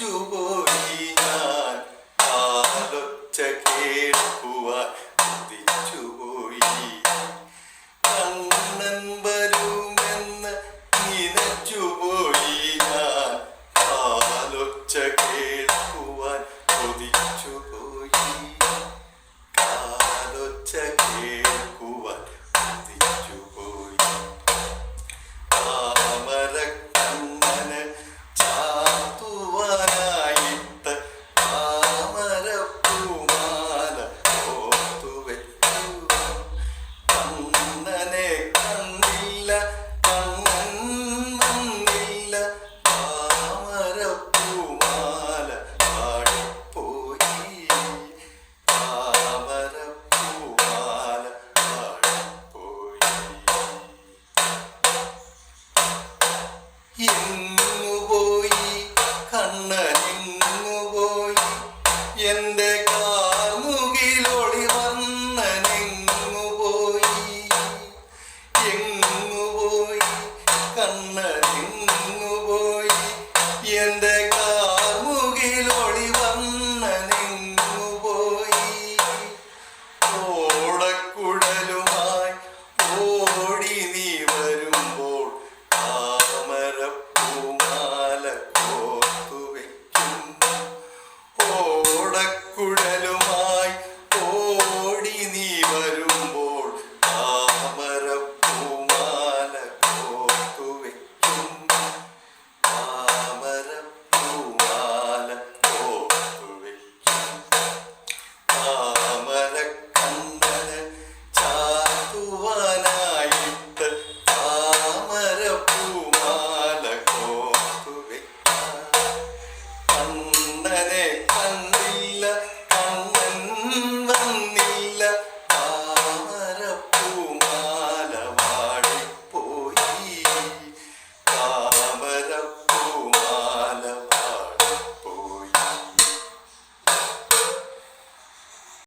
മരിച്ചുപോയി ഞാൻ ആലൊച്ച കേൾക്കുവാൻ തിരിച്ചുപോയി കണ്ണൻ വരുമെന്ന് നിനച്ചുപോയി ഞാൻ ആലൊച്ച കേൾക്കുവാൻ കൊതിച്ചുപോയി. കാലൊച്ച കേൾ And.